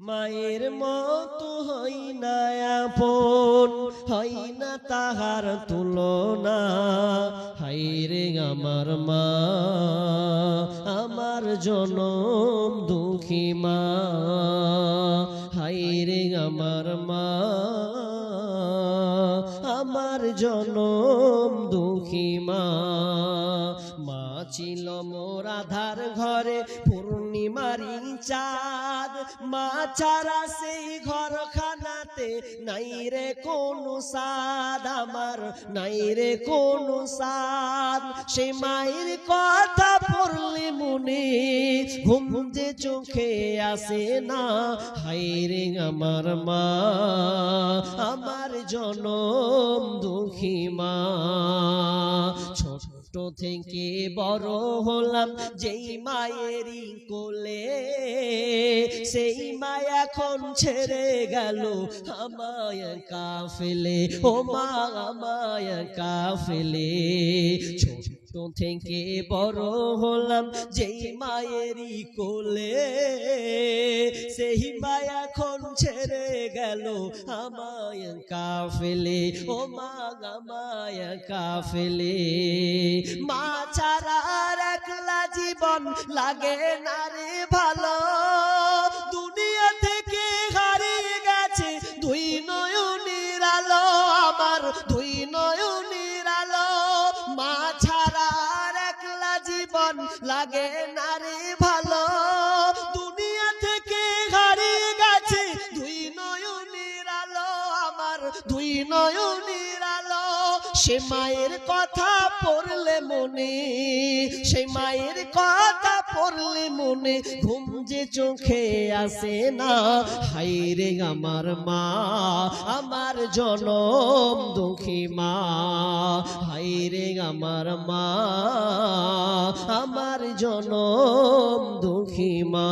মায়ের মতো হই না আপন হই না তাহার তুলনা। হাই রে আমার মা, আমার জনম দুঃখী মা। হাই রে আমার মা আমার জনম দুঃখী মা। মা ছিল মোর আধার ঘরে, পূর্ণিমারি চাঁদ মা ছাড়া সেই ঘর খানাতে নাই রে কোন সাদ। আমার নাই রে কোন সাদ। সে মায়ের কথা পড়লে মনে ঘুম যে চোখে আসে না। হাই রে আমার মা, আমার জনম দুঃখী মা। ছোট থেকে বড় হলাম যেই মায়েরই কোলে। সেই মা এখন ছেড়ে গেল আমায় কাফেলে। ও মা, আমায় কাফেলে। ছোট থেকে বড় হলাম যেই মায়েরই কোলে। মা এখন ছেড়ে গেল, আমায় কাফেলে, ও মা আমায় কাফেলে। মা ছাড়া একলা জীবন লাগে না রে ভালো। দুনিয়া থেকে হারিয়ে গেছে দুই নয়নের আলো আমার, দুই নয়নের আলো। মা ছাড়া একলা জীবন লাগে না রে দুই নয়নের আলো, সে মায়ের কথা পড়লে মনে, সে মায়ের কথা পড়লে মনে, ঘুম যে চোখে আসে না। হাই রে আমার মা, আমার জনম দুঃখী মা। হাই রে আমার মা, আমার জনম দুঃখী মা।